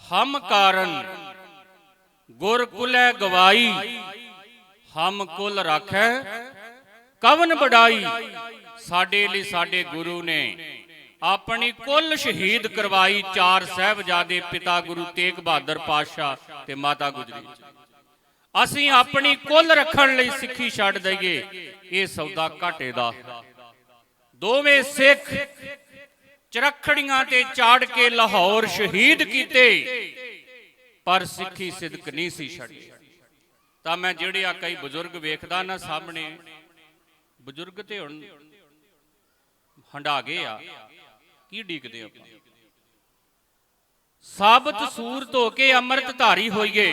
ਹਮ ਕਾਰਨ ਗੁਰ ਗਵਾਈ, ਹਮ ਕੁਲ ਰੱਖੈ ਕਵਨ ਬੜਾਈ ਸਾਡੇ ਲਈ ਸਾਡੇ ਗੁਰੂ ਨੇ ਆਪਣੀ ਕੁੱਲ ਸ਼ਹੀਦ ਕਰਵਾਈ ਚਾਰ ਸਹਿਬਜ਼ਾਦੇ, ਪਿਤਾ ਗੁਰੂ ਤੇਗ ਬਹਾਦਰ ਪਾਤਸ਼ਾਹ ਤੇ ਮਾਤਾ ਗੁਜਰੀ। ਅਸੀਂ ਆਪਣੀ ਕੁੱਲ ਰੱਖਣ ਲਈ ਸਿੱਖੀ ਛੱਡ ਦਈਏ। ਇਹ ਸੌਦਾ ਘਾਟੇ ਦਾ। ਦੋਵੇਂ ਸਿੱਖ ਚਰਖੜੀਆਂ ਤੇ ਚਾੜ ਕੇ ਲਾਹੌਰ ਸ਼ਹੀਦ ਕੀਤੇ। ਪਰ ਸਿੱਖੀ ਸਿਦਕ ਨਹੀਂ ਸੀ ਛੱਡੀ। ਤਾਂ ਮੈਂ ਜਿਹੜੇ ਆ ਕਈ ਬਜ਼ੁਰਗ ਵੇਖਦਾ ਨਾ ਸਾਹਮਣੇ, ਬਜ਼ੁਰਗ ਤੇ ਹੁਣ ਹੰਡਾ ਗਏ ਆ, ਕੀ ਡੀਕਦੇ ਆਪਾਂ? ਸਾਬਤ ਸੂਰਤ ਹੋ ਕੇ ਅੰਮ੍ਰਿਤ ਧਾਰੀ ਹੋਈਏ।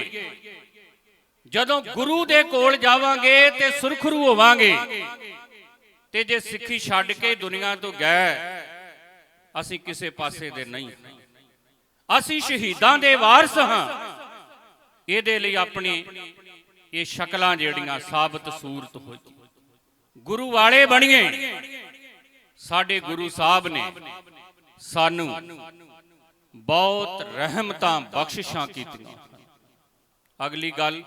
ਜਦੋਂ ਗੁਰੂ ਦੇ ਕੋਲ ਜਾਵਾਂਗੇ ਤੇ ਸੁਰਖਰੂ ਹੋਵਾਂਗੇ। ਤੇ ਜੇ ਸਿੱਖੀ ਛੱਡ ਕੇ ਦੁਨੀਆ ਤੋਂ ਗਏ, ਅਸੀਂ ਕਿਸੇ ਪਾਸੇ ਦੇ ਨਹੀਂ। ਅਸੀਂ ਸ਼ਹੀਦਾਂ ਦੇ ਵਾਰਸ ਹਾਂ। ਇਹਦੇ ਲਈ ਆਪਣੀ ਇਹ ਸ਼ਕਲਾਂ ਜਿਹੜੀਆਂ ਸਾਬਤ ਸੂਰਤ ਹੋਈ। ਗੁਰੂ ਵਾਲੇ ਬਣੀਏ। ਸਾਡੇ ਗੁਰੂ ਸਾਹਿਬ ਨੇ ਸਾਨੂੰ ਬਹੁਤ ਰਹਿਮਤਾਂ ਬਖਸ਼ਿਸ਼ਾਂ ਕੀਤੀਆਂ। ਅਗਲੀ ਗੱਲ,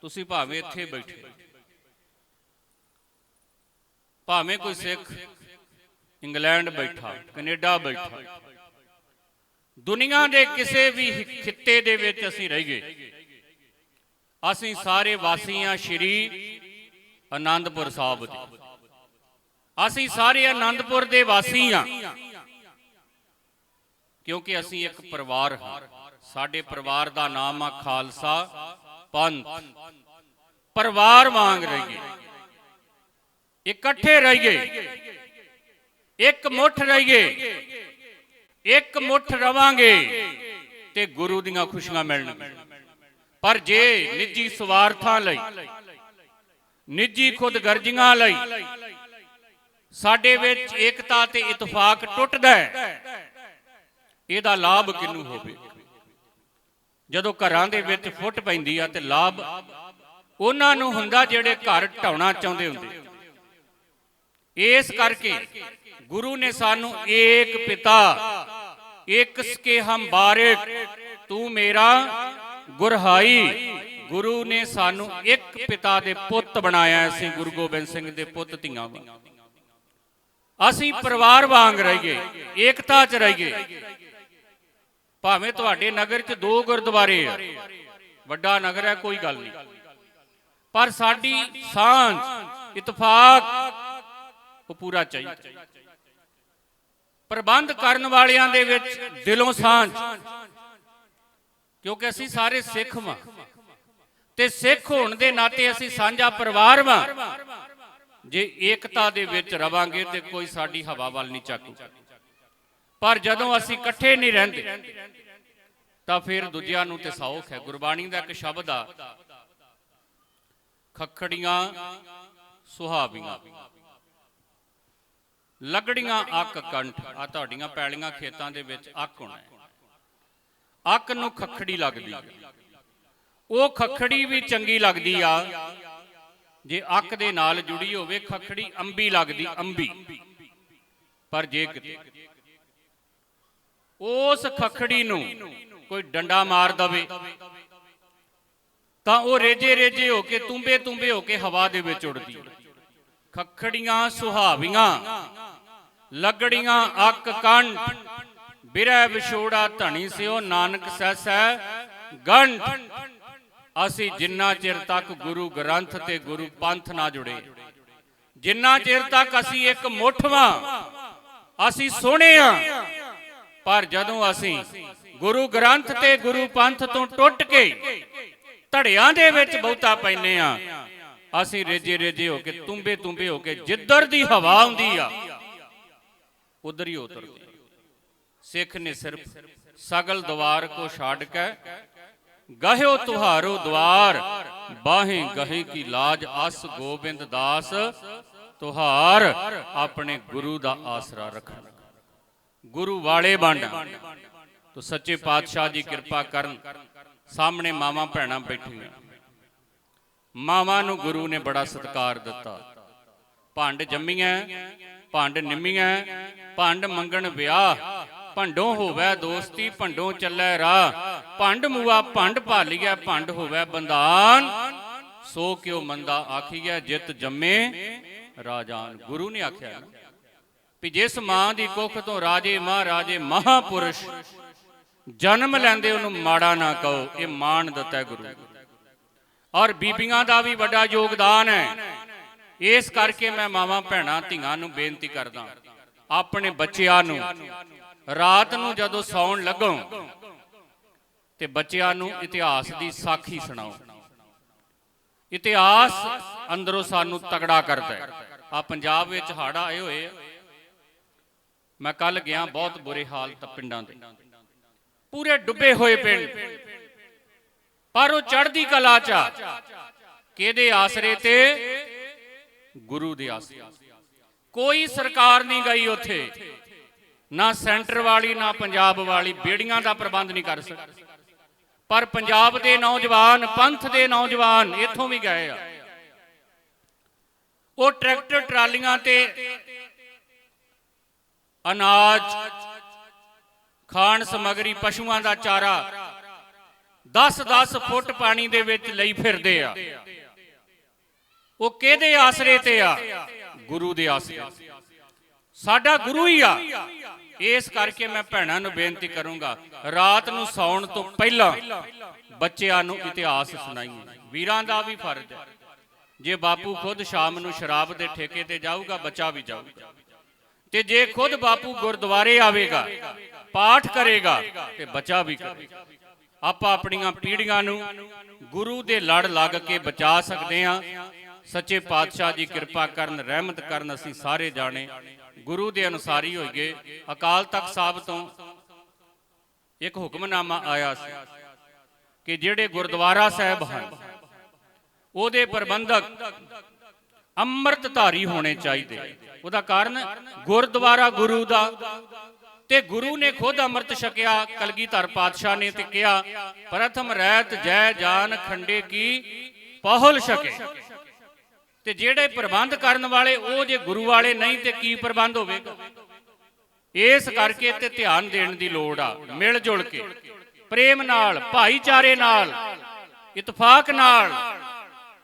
ਤੁਸੀਂ ਭਾਵੇਂ ਇੱਥੇ ਬੈਠੇ ਭਾਵੇਂ ਕੋਈ ਸਿੱਖ ਇੰਗਲੈਂਡ ਬੈਠਾ, ਕੈਨੇਡਾ ਬੈਠਾ, ਦੁਨੀਆ ਦੇ ਕਿਸੇ ਵੀ ਖਿੱਤੇ ਦੇ ਵਿੱਚ ਅਸੀਂ ਰਹੀਏ। ਅਸੀਂ ਸਾਰੇ ਵਾਸੀਆਂ ਸ਼੍ਰੀ ਆਨੰਦਪੁਰ ਸਾਹਿਬ ਦੇ। ਅਸੀਂ ਸਾਰੇ ਆਨੰਦਪੁਰ ਦੇ ਵਾਸੀ ਹਾਂ। ਕਿਉਂਕਿ ਅਸੀਂ ਇੱਕ ਪਰਿਵਾਰ ਹਾਂ। ਸਾਡੇ ਪਰਿਵਾਰ ਦਾ ਨਾਮ ਆ ਖਾਲਸਾ ਪੰਥ। ਪਰਿਵਾਰ ਵਾਂਗ ਰਹੀਏ। ਇਕੱਠੇ ਰਹੀਏ। ਇੱਕ ਮੁੱਠ ਰਹੀਏ। ਇੱਕ ਮੁੱਠ ਰਵਾਂਗੇ ਤੇ ਗੁਰੂ ਦੀਆਂ ਖੁਸ਼ੀਆਂ ਮਿਲਣਗੀਆਂ। ਪਰ ਜੇ ਨਿੱਜੀ ਸਵਾਰਥਾਂ ਲਈ, ਨਿੱਜੀ ਖੁਦਗਰਜ਼ੀਆਂ ਲਈ ਸਾਡੇ ਵਿੱਚ ਏਕਤਾ ਤੇ ਇਤਫਾਕ ਟੁੱਟਦਾ ਹੈ, ਇਹਦਾ ਲਾਭ ਕਿੰਨੂੰ ਹੋਵੇ ਜਦੋਂ ਘਰਾਂ ਦੇ ਵਿੱਚ ਫੁੱਟ ਪੈਂਦੀ ਆ ਤੇ ਲਾਭ ਉਹਨਾਂ ਨੂੰ ਹੁੰਦਾ ਜਿਹੜੇ ਘਰ ਢਾਉਣਾ ਚਾਹੁੰਦੇ ਹੁੰਦੇ। ਇਸ ਕਰਕੇ ਗੁਰੂ ਨੇ ਸਾਨੂੰ ਏਕ ਪਿਤਾ ਇੱਕ ਸਕੇ ਹਮ ਬਾਰਿਕ, ਤੂੰ ਮੇਰਾ ਗੁਰਹਾਈ। ਗੁਰੂ ਨੇ ਸਾਨੂੰ ਇੱਕ ਪਿਤਾ ਦੇ ਪੁੱਤ ਬਣਾਇਆ ਅਸੀਂ ਗੁਰੂ ਗੋਬਿੰਦ ਸਿੰਘ ਦੇ ਪੁੱਤ ਧੀਆਂ ਵਾਂ ਅਸੀਂ ਪਰਿਵਾਰ ਵਾਂਗ ਰਹੀਏ, ਏਕਤਾ 'ਚ ਰਹੀਏ। ਭਾਵੇਂ ਤੁਹਾਡੇ ਨਗਰ 'ਚ ਦੋ ਗੁਰਦੁਆਰੇ ਆ, ਵੱਡਾ ਨਗਰ ਹੈ, ਕੋਈ ਗੱਲ ਨਹੀਂ। ਪਰ ਸਾਡੀ ਸਾਂਝ, ਇਤਫਾਕ, ਉਹ ਪੂਰਾ ਚਾਹੀਦਾ। ਪ੍ਰਬੰਧ ਕਰਨ ਵਾਲਿਆਂ ਦੇ ਵਿੱਚ ਦਿਲੋਂ ਸਾਂਝ। ਕਿਉਂਕਿ ਅਸੀਂ ਸਾਰੇ ਸਿੱਖ ਵਾਂ। ਤੇ ਸਿੱਖ ਹੋਣ ਦੇ ਨਾਤੇ ਅਸੀਂ ਸਾਂਝਾ ਪਰਿਵਾਰ ਵਾਂ। ਜੇ ਏਕਤਾ ਦੇ ਵਿੱਚ ਰਵਾਂਗੇ ਤੇ ਕੋਈ ਸਾਡੀ ਹਵਾ ਵੱਲ ਨਹੀਂ ਚੱਕੂ। ਪਰ ਜਦੋਂ ਅਸੀਂ ਇਕੱਠੇ ਨਹੀਂ ਰਹਿੰਦੇ ਤਾਂ ਫਿਰ ਦੂਜਿਆਂ ਨੂੰ ਤੇ ਸੌਖ ਹੈ। ਗੁਰਬਾਣੀ ਦਾ ਇੱਕ ਸ਼ਬਦ ਆ, ਖੱਖੜੀਆਂ ਸੁਹਾਵੀਆਂ। ਲਗੜੀਆਂ ਅੱਕ ਕੰਠ ਆ ਤੁਹਾਡੀਆਂ ਪੈਲੀਆਂ ਖੇਤਾਂ ਦੇ ਵਿੱਚ ਅੱਕ ਹੋਣਾ ਅੱਕ ਨੂੰ ਖੱਖੜੀ ਲੱਗਦੀ ਉਹ ਖੱਖੜੀ ਵੀ ਚੰਗੀ ਲੱਗਦੀ ਆ, ਜੇ ਅੱਕ ਦੇ ਨਾਲ ਜੁੜੀ ਹੋਵੇ, ਖੱਖੜੀ ਅੰਬੀ ਲੱਗਦੀ, ਅੰਬੀ। ਪਰ ਜੇ ਕਿਤੇ ਉਸ ਖੱਖੜੀ ਨੂੰ ਕੋਈ ਡੰਡਾ ਮਾਰ ਦਵੇ, ਤਾਂ ਉਹ ਰੇਜੇ ਰੇਜੇ ਹੋ ਕੇ, ਤੁੰਬੇ ਤੁੰਬੇ ਹੋ ਕੇ ਹਵਾ ਦੇ ਵਿੱਚ ਉੱਡਦੀ ਖੱਖੜੀਆਂ, ਸੁਹਾਵੀਆਂ, ਲੱਗੜੀਆਂ, ਅੱਕ ਕੰਠ, ਬਿਰਹਿ ਵਿਛੋੜਾ, ਧਣੀ ਸਿਓ, ਨਾਨਕ ਸੈਸੈ ਗੰਠ। ਅਸੀਂ ਜਿੰਨਾ ਚਿਰ ਤੱਕ ਗੁਰੂ ਗ੍ਰੰਥ ਤੇ ਗੁਰੂ ਪੰਥ ਨਾ ਜੁੜੇ, ਜਿੰਨਾ ਚਿਰ ਤੱਕ ਅਸੀਂ ਇੱਕ ਮੁੱਠਵਾਂ ਅਸੀਂ ਸੋਹਣੇ ਆ। ਪਰ ਜਦੋਂ ਅਸੀਂ ਗੁਰੂ ਗ੍ਰੰਥ ਤੇ ਗੁਰੂ ਪੰਥ ਤੋਂ ਟੁੱਟ ਕੇ ਧੜਿਆਂ ਦੇ ਵਿੱਚ ਬਹੁਤਾ ਪੈਨੇ ਆ। ਅਸੀਂ ਰੇਜੇ ਰੇਜੇ ਹੋ ਕੇ, ਤੁੰਬੇ ਤੁੰਬੇ ਹੋ ਕੇ, ਜਿੱਧਰ ਦੀ ਹਵਾ ਆਉਂਦੀ ਆ, ਉਧਰ ਹੀ ਉਤਰਦੇ ਸਿੱਖ ਨੇ ਸਿਰਫ ਸਗਲ ਦਵਾਰ ਕੋ ਛੱਡ ਕੇ ਗਹਿਓ ਤੁਹਾਰੋ ਦਵਾਰ, ਬਾਹੇ ਗਹੇ ਕੀ ਲਾਜ, ਅਸ ਗੋਬਿੰਦ ਦਾਸ, ਤੁਹਾਰ ਆਪਣੇ ਗੁਰੂ ਦਾ ਆਸਰਾ ਰੱਖਣ। ਗੁਰੂ ਵਾਲੇ ਬੰਡ ਤੋ ਸੱਚੇ ਪਾਤਸ਼ਾਹ ਜੀ ਕਿਰਪਾ ਕਰਨ ਸਾਹਮਣੇ ਮਾਵਾਂ ਭੈਣਾਂ ਬੈਠੀਆਂ। ਮਾਵਾਂ ਨੂੰ ਗੁਰੂ ਨੇ ਬੜਾ ਸਤਿਕਾਰ ਦਿੱਤਾ। ਭੰਡ ਜੰਮੀਆਂ, ਭੰਡ ਨਿੰਮੀਆਂ, ਭੰਡ ਮੰਗਣ ਵਿਆਹ, ਭੰਡੋਂ ਹੋਵੇ ਦੋਸਤੀ, ਭੰਡੋਂ ਚੱਲੇ ਰਾਹ, ਭੰਡ ਮੂਆ, ਭੰਡ ਭਾਲੀਐ, ਭੰਡ ਹੋਵੇ ਬੰਦਾਨ ਸੋ ਕਿਉ ਮੰਦਾ ਆਖੀਐ, ਜਿਤ ਜੰਮੇ ਰਾਜਾਨ। ਗੁਰੂ ਨੇ ਆਖਿਆ ਵੀ ਜਿਸ ਮਾਂ ਦੀ ਕੁੱਖ ਤੋਂ ਰਾਜੇ ਮਹਾਰਾਜੇ ਮਹਾਪੁਰਸ਼ ਜਨਮ ਲੈਂਦੇ ਉਹਨੂੰ ਮਾੜਾ ਨਾ ਕਹੋ, ਇਹ ਮਾਣ ਦਿੱਤਾ ਹੈ ਗੁਰੂ। ਔਰ ਬੀਬੀਆਂ ਦਾ ਵੀ ਵੱਡਾ ਯੋਗਦਾਨ ਹੈ। ਇਸ ਕਰਕੇ ਮੈਂ ਮਾਵਾਂ ਭੈਣਾਂ ਧੀਆਂ ਨੂੰ ਬੇਨਤੀ ਕਰਦਾ ਆਪਣੇ ਬੱਚਿਆਂ ਨੂੰ ਰਾਤ ਨੂੰ ਜਦੋਂ ਸੌਣ ਲੱਗੋ ਤੇ ਬੱਚਿਆਂ ਨੂੰ ਇਤਿਹਾਸ ਦੀ ਸਾਖੀ ਸੁਣਾਓ। ਇਤਿਹਾਸ ਅੰਦਰੋਂ ਸਾਨੂੰ ਤਗੜਾ ਕਰਦਾ ਹੈ। ਆ ਪੰਜਾਬ ਵਿੱਚ ਹਾੜਾ ਆਏ ਹੋਏ ਮੈਂ ਕੱਲ ਗਿਆ ਬਹੁਤ ਬੁਰੇ ਹਾਲਤ ਪਿੰਡਾਂ ਦੇ। ਪੂਰੇ ਡੁੱਬੇ ਹੋਏ ਪਿੰਡ। ਪਰ ਉਹ ਚੜ੍ਹਦੀ ਕਲਾ ਚ ਆ। ਕਿਹਦੇ ਆਸਰੇ ਤੇ? ਗੁਰੂ ਦੇ ਆਸਰੇ। ਕੋਈ ਸਰਕਾਰ ਨਹੀਂ ਗਈ ਉੱਥੇ। ਨਾ ਸੈਂਟਰ ਵਾਲੀ, ਨਾ ਪੰਜਾਬ ਵਾਲੀ ਬੇੜੀਆਂ ਦਾ ਪ੍ਰਬੰਧ ਨਹੀਂ ਕਰ ਸਕਦੀ ਪਰ ਪੰਜਾਬ ਦੇ ਨੌਜਵਾਨ, ਪੰਥ ਦੇ ਨੌਜਵਾਨ ਇੱਥੋਂ ਵੀ ਗਏ ਆ। ਉਹ ਟਰੈਕਟਰ ਟਰਾਲੀਆਂ ਤੇ ਅਨਾਜ ਖਾਣ ਸਮਗਰੀ ਪਸ਼ੂਆਂ ਦਾ ਚਾਰਾ। 10-10 ਫੁੱਟ ਪਾਣੀ ਦੇ ਵਿੱਚ ਲਈ ਫਿਰਦੇ ਆ। ਉਹ ਕਿਹਦੇ ਆਸਰੇ ਤੇ ਆ? ਗੁਰੂ ਦੇ ਆਸਰੇ। ਸਾਡਾ ਗੁਰੂ ਹੀ ਆ। ਇਸ ਕਰਕੇ ਮੈਂ ਭੈਣਾਂ ਨੂੰ ਬੇਨਤੀ ਕਰੂੰਗਾ, ਰਾਤ ਨੂੰ ਸੌਣ ਤੋਂ ਪਹਿਲਾਂ ਬੱਚਿਆਂ ਨੂੰ ਇਤਿਹਾਸ ਸੁਣਾਈਏ। ਵੀਰਾਂ ਦਾ ਵੀ ਫਰਜ਼ ਹੈ। ਜੇ ਬਾਪੂ ਖੁਦ ਸ਼ਾਮ ਨੂੰ ਸ਼ਰਾਬ ਦੇ ਠੇਕੇ ਤੇ ਜਾਊਗਾ, ਬੱਚਾ ਵੀ ਜਾਊਗਾ। ਤੇ ਜੇ ਖੁਦ ਬਾਪੂ ਗੁਰਦੁਆਰੇ ਆਵੇਗਾ ਪਾਠ ਕਰੇਗਾ ਤੇ ਬੱਚਾ ਵੀ ਕਰੇਗਾ। ਆਪਾਂ ਆਪਣੀਆਂ ਪੀੜ੍ਹੀਆਂ ਨੂੰ ਗੁਰੂ ਦੇ ਲੜ ਲੱਗ ਕੇ ਬਚਾ ਸਕਦੇ ਹਾਂ। ਸੱਚੇ ਪਾਤਸ਼ਾਹ ਜੀ ਕਿਰਪਾ ਕਰਨ, ਰਹਿਮਤ ਕਰਨ ਅਸੀਂ ਸਾਰੇ ਜਾਣੇ ਗੁਰੂ ਦੇ ਅਨੁਸਾਰੀ ਹੋਈਏ। ਅਕਾਲ ਤਖਤ ਸਾਹਿਬ ਤੋਂ ਇੱਕ ਹੁਕਮਨਾਮਾ ਆਇਆ ਸੀ ਕਿ ਜਿਹੜੇ ਗੁਰਦੁਆਰਾ ਸਾਹਿਬ ਹਨ, ਉਹਦੇ ਪ੍ਰਬੰਧਕ ਅੰਮ੍ਰਿਤਧਾਰੀ ਹੋਣੇ ਚਾਹੀਦੇ। ਉਹਦਾ ਕਾਰਨ ਗੁਰਦੁਆਰਾ ਗੁਰੂ ਦਾ ਤੇ ਗੁਰੂ ਨੇ ਖੁਦ ਅੰਮ੍ਰਿਤ ਛਕਿਆ ਕਲਗੀਧਰ ਪਾਤਸ਼ਾਹ ਨੇ ਤੇ ਕਿਹਾ, ਪ੍ਰਥਮ ਰਹਿਤ ਜੈ ਜਾਨ ਖੰਡੇ ਕੀ ਪਹੁਲ ਛਕੇ। ਤੇ ਜਿਹੜੇ ਪ੍ਰਬੰਧ ਕਰਨ ਵਾਲੇ, ਉਹ ਜੇ ਗੁਰੂ ਵਾਲੇ ਨਹੀਂ, ਤੇ ਕੀ ਪ੍ਰਬੰਧ ਹੋਵੇਗਾ? ਇਸ ਕਰਕੇ ਤੇ ਧਿਆਨ ਦੇਣ ਦੀ ਲੋੜ ਆ, ਮਿਲ ਜੁਲ ਕੇ। ਪ੍ਰੇਮ ਨਾਲ, ਭਾਈਚਾਰੇ ਨਾਲ, ਇਤਫਾਕ ਨਾਲ,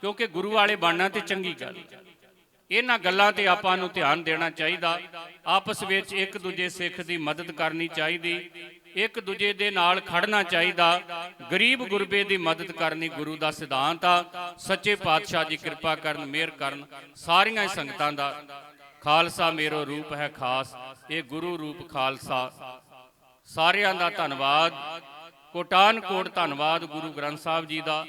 ਕਿਉਂਕਿ ਗੁਰੂ ਵਾਲੇ ਬਣਨਾ ਤੇ ਚੰਗੀ ਗੱਲ ਇਹਨਾਂ ਗੱਲਾਂ ਤੇ ਆਪਾਂ ਨੂੰ ਧਿਆਨ ਦੇਣਾ ਚਾਹੀਦਾ। ਆਪਸ ਵਿੱਚ ਇੱਕ ਦੂਜੇ ਸਿੱਖ ਦੀ ਮਦਦ ਕਰਨੀ ਚਾਹੀਦੀ, ਇੱਕ ਦੂਜੇ ਦੇ ਨਾਲ ਖੜਨਾ ਚਾਹੀਦਾ, ਗਰੀਬ ਗੁਰਬੇ ਦੀ ਮਦਦ ਕਰਨੀ ਗੁਰੂ ਦਾ ਸਿਧਾਂਤ ਆ। ਸੱਚੇ ਪਾਤਸ਼ਾਹ ਜੀ ਕਿਰਪਾ ਕਰਨ, ਮਿਹਰ ਕਰਨ, ਸਾਰੀਆਂ ਸੰਗਤਾਂ ਦਾ। ਖਾਲਸਾ ਮੇਰੋ ਰੂਪ ਹੈ ਖਾਸ, ਇਹ ਗੁਰੂ ਰੂਪ ਖਾਲਸਾ। ਸਾਰਿਆਂ ਦਾ ਧੰਨਵਾਦ। ਕੋਟਾਨ ਕੋਟ ਧੰਨਵਾਦ ਗੁਰੂ ਗ੍ਰੰਥ ਸਾਹਿਬ ਜੀ ਦਾ।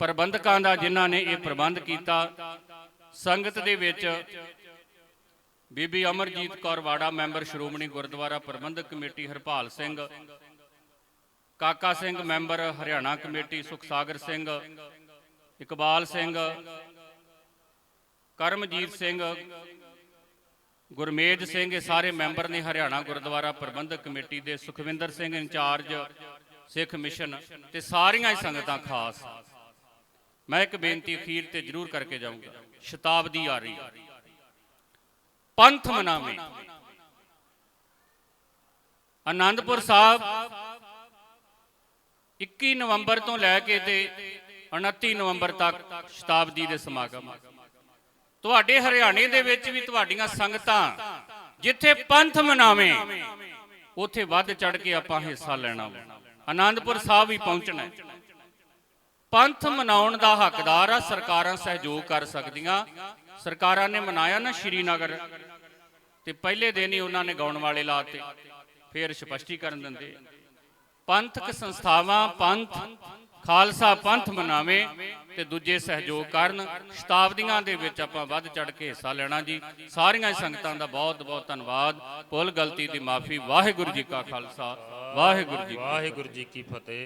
ਪ੍ਰਬੰਧਕਾਂ ਦਾ ਜਿਨ੍ਹਾਂ ਨੇ ਇਹ ਪ੍ਰਬੰਧ ਕੀਤਾ, ਸੰਗਤ ਦੇ ਵਿੱਚ ਬੀਬੀ Amarjeet Kaur Wara, member Shiromani Gurdwara Prabandhak committee Harpal Singh, Kaka Singh, member Haryana committee Sukhsagar Singh, Iqbal Singh, Karamjit Singh, Gurmej Singh, ਇਹ ਸਾਰੇ ਮੈਂਬਰ ਨੇ ਹਰਿਆਣਾ ਗੁਰਦੁਆਰਾ ਪ੍ਰਬੰਧਕ ਕਮੇਟੀ ਦੇ ਸੁਖਵਿੰਦਰ ਸਿੰਘ ਇੰਚਾਰਜ, ਸਿੱਖ ਮਿਸ਼ਨ ਤੇ ਸਾਰੀਆਂ ਹੀ ਸੰਗਤਾਂ ਖਾਸ ਮੈਂ ਇੱਕ ਬੇਨਤੀ ਅਖੀਰ ਤੇ ਜ਼ਰੂਰ ਕਰਕੇ ਜਾਊਂਗਾ ਸ਼ਤਾਬਦੀ ਆ ਰਹੀ ਹੈ। ਪੰਥ ਮਨਾਵੇ। ਆਨੰਦਪੁਰ ਸਾਹਿਬ 21 ਨਵੰਬਰ ਤੋਂ ਲੈ ਕੇ ਤੇ 29 ਨਵੰਬਰ ਤੱਕ ਸ਼ਤਾਬਦੀ ਦੇ ਸਮਾਗਮ ਤੁਹਾਡੇ ਹਰਿਆਣੇ ਦੇ ਵਿੱਚ ਵੀ ਤੁਹਾਡੀਆਂ ਸੰਗਤਾਂ ਜਿੱਥੇ ਪੰਥ ਮਨਾਵੇਂ, ਉੱਥੇ ਵੱਧ ਚੜ ਕੇ ਆਪਾਂ ਹਿੱਸਾ ਲੈਣਾ ਵਾ। ਆਨੰਦਪੁਰ ਸਾਹਿਬ ਵੀ ਪਹੁੰਚਣਾ ਹੈ। ਪੰਥ ਮਨਾਉਣ ਦਾ ਹੱਕਦਾਰ ਆ, ਸਰਕਾਰਾਂ ਸਹਿਯੋਗ ਕਰ ਸਕਦੀਆਂ। ਸਰਕਾਰਾਂ ਨੇ ਮਨਾਇਆ ਨਾ ਸ਼੍ਰੀਨਗਰ ਤੇ ਪਹਿਲੇ ਦਿਨ ਹੀ ਉਹਨਾਂ ਨੇ ਗਾਉਣ ਵਾਲੇ ਲਾਤੇ ਫਿਰ ਸਪਸ਼ਟੀਕਰਨ ਦਿੰਦੇ। ਪੰਥਕ ਸੰਸਥਾਵਾਂ, ਪੰਥ, ਖਾਲਸਾ ਪੰਥ ਮਨਾਵੇ ਤੇ ਦੂਜੇ ਸਹਿਯੋਗ ਕਰਨ, ਸ਼ਤਾਬਦੀਆਂ ਦੇ ਵਿੱਚ ਆਪਾਂ ਵੱਧ ਚੜ ਕੇ ਹਿੱਸਾ ਲੈਣਾ ਜੀ। ਸਾਰੀਆਂ ਸੰਗਤਾਂ ਦਾ ਬਹੁਤ ਬਹੁਤ ਧੰਨਵਾਦ। ਭੁੱਲ ਗਲਤੀ ਦੀ ਮਾਫੀ। ਵਾਹਿਗੁਰੂ ਜੀ ਕਾ ਖਾਲਸਾ, ਵਾਹਿਗੁਰੂ ਜੀ ਵਾਹਿਗੁਰੂ ਜੀ ਕੀ ਫਤਿਹ।